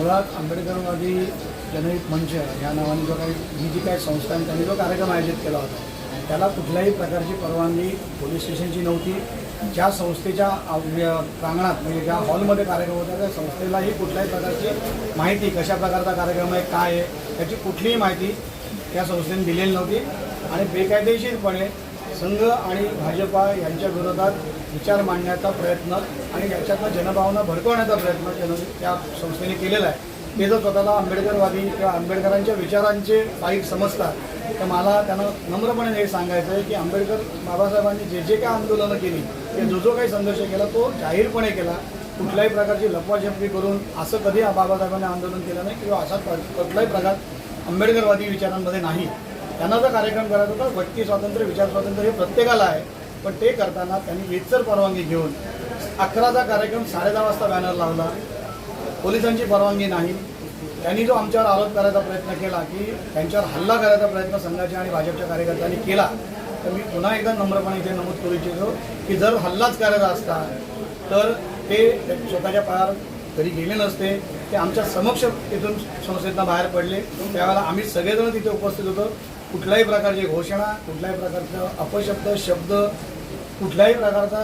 मुळात आंबेडकरवादी जनहित मंच या नावाने जो काही ही जी काही संस्था आहे त्यांनी जो कार्यक्रम आयोजित केला होता त्याला कुठल्याही प्रकारची परवानगी पोलीस स्टेशनची नव्हती. ज्या संस्थेच्या प्रांगणात म्हणजे ज्या हॉलमध्ये कार्यक्रम होता त्या संस्थेलाही कुठल्याही प्रकारची माहिती कशा प्रकारचा कार्यक्रम आहे काय आहे त्याची कुठलीही माहिती त्या संस्थेने दिलेली नव्हती. आणि बेकायदेशीरपणे संघ आणि भाजपा यांच्या विरोधात विचार मांडण्याचा प्रयत्न आणि याच्यातनं जनभावना भडकवण्याचा प्रयत्न त्यानं त्या संस्थेने केलेला आहे. ते जर स्वतःला आंबेडकरवादी किंवा आंबेडकरांच्या विचारांचे पाईक समजतात तर मला त्यांना नम्रपणे हे सांगायचं आहे की आंबेडकर बाबासाहेबांनी जे जे काही आंदोलनं केली ते जो जो काही संघर्ष केला तो जाहीरपणे केला. कुठल्याही प्रकारची लपवाछपवी करून असं कधी बाबासाहेबांनी आंदोलन केलं नाही किंवा असा कुठलाही प्रकार आंबेडकरवादी विचारांमध्ये नाही. त्यांना जर कार्यक्रम करायचा होता व्यक्ती स्वातंत्र्य विचार स्वातंत्र्य हे प्रत्येकाला आहे. पण ते करताना त्यांनी वेचर परवानगी घेऊन अकराचा कार्यक्रम साडेदहा वाजता बॅनर लावला. पोलिसांची परवानगी नाही. त्यांनी जो आमच्यावर आरोप करायचा प्रयत्न केला की त्यांच्यावर हल्ला करायचा प्रयत्न संघाच्या आणि भाजपच्या कार्यकर्त्यांनी केला तर मी पुन्हा एकदा नम्रपणे इथे नमूद करू इच्छितो की जर हल्लाच करायचा असता तर ते स्वतःच्या पायावर घरी गेले नसते. ते आमच्या समक्ष तिथून संस्थेतनं बाहेर पडले. त्यावेळेला आम्ही सगळेजण तिथे उपस्थित होतो. कुठल्याही प्रकारची घोषणा कुठल्याही प्रकारचं अपशब्द शब्द कुठल्याही प्रकारचा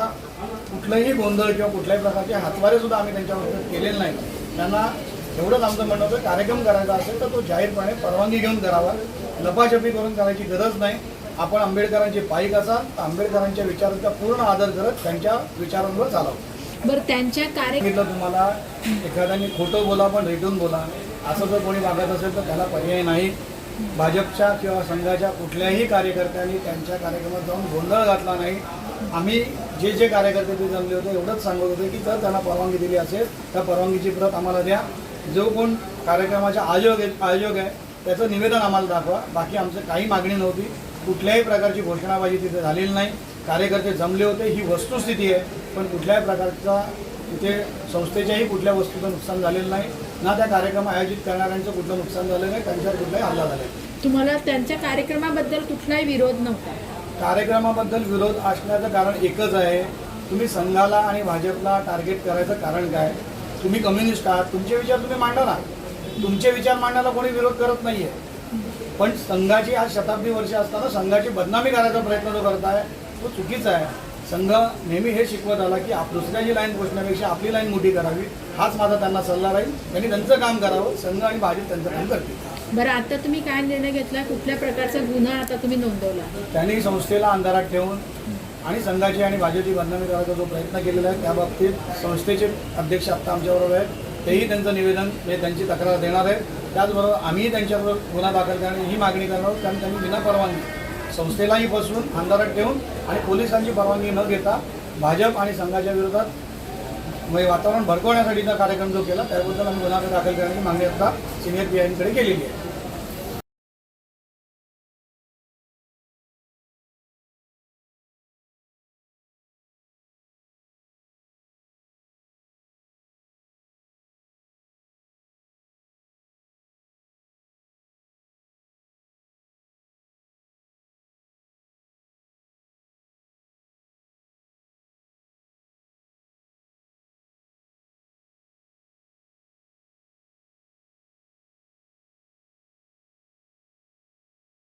कुठलाही गोंधळ किंवा कुठल्याही प्रकारचे हातवारे सुद्धा आम्ही त्यांच्याबद्दल केलेले नाही त्यांना एवढंच आमचं म्हणणं होतं कार्यक्रम करायचा असेल तर तो जाहीरपणे परवानगी घेऊन करावा. लपाछपी करून करायची गरज नाही. आपण आंबेडकरांचे पाईक असाल तर आंबेडकरांच्या विचारांचा पूर्ण आदर करत त्यांच्या विचारांवर चालावं. बरं त्यांच्या कार्य तुम्हाला एखाद्याने खोटं बोला पण रेटून बोला. असं जर कोणी वागत असेल तर त्याला पर्याय नाही. भाजपच्या किंवा संघाच्या कुठल्याही कार्यकर्त्यांनी त्यांच्या कार्यक्रमात जाऊन गोंधळ घातला नाही. आम्ही जे जे कार्यकर्ते ते जमले होते एवढंच सांगत होते की जर त्यांना परवानगी दिली असेल त्या परवानगीची प्रत आम्हाला द्या. जो कोण कार्यक्रमाचा आयोग आहे आयोग आहे त्याचं निवेदन आम्हाला दाखवा. बाकी आमचं काही मागणी नव्हती. कुठल्याही प्रकारची घोषणाबाजी तिथे झालेली नाही. कार्यकर्ते जमले होते ही वस्तुस्थिती आहे. पण कुठल्याही प्रकारचा तिथे संस्थेच्याही कुठल्या वस्तूचं नुकसान झालेलं नाही. ना त्या कार्यक्रम आयोजित करणाऱ्यांचं कुठलं नुकसान झालं नाही त्यांच्यावर कुठलाही हल्ला झाला नाही. तुम्हाला त्यांच्या कार्यक्रमाबद्दल कुठलाही विरोध नव्हता? कार्यक्रमाबद्दल विरोध असण्याचं कारण एकच आहे. तुम्ही संघाला आणि भाजपला टार्गेट करायचं कारण काय? तुम्ही कम्युनिस्ट आहात. तुमचे विचार तुम्ही मांडा ना. तुमचे विचार मांडण्याला कोणी विरोध करत नाहीये. पण संघाची आज शताब्दी वर्ष असताना संघाची बदनामी करायचा प्रयत्न जो करताय तो चुकीचा आहे. संघ नेहमी हे शिकवत आला की आप दुसऱ्याची लाईन पोचण्यापेक्षा आपली लाईन मोठी करावी हाच माझा त्यांना सल्ला राहील. त्यांनी त्यांचं काम करावं संघ आणि भाजप त्यांचं काम करतील. बरं आता तुम्ही काय निर्णय घेतला? कुठल्या प्रकारचा गुन्हा आता तुम्ही नोंदवला? त्यांनी संस्थेला अंधारात ठेवून आणि संघाची आणि भाजपची बदनामी करायचा जो प्रयत्न केलेला आहे त्या बाबतीत संस्थेचे अध्यक्ष आत्ता आमच्याबरोबर आहेत. तेही त्यांचं निवेदन हे त्यांची तक्रार देणार आहेत. त्याचबरोबर आम्हीही त्यांच्यावर गुन्हा दाखल करणे ही मागणी करणार आहोत कारण त्यांनी विना परवानगी संस्थेलाही बसवून अंधारात ठेवून आणि पोलिसांची परवानगी न घेता भाजप आणि संघाच्या विरोधात म्हणजे वातावरण भडकवण्यासाठीचा कार्यक्रम जो केला त्याबद्दल आम्ही गुन्हा दाखल करण्याची मागणी आता सिनियर पी आयकडे केलेली आहे.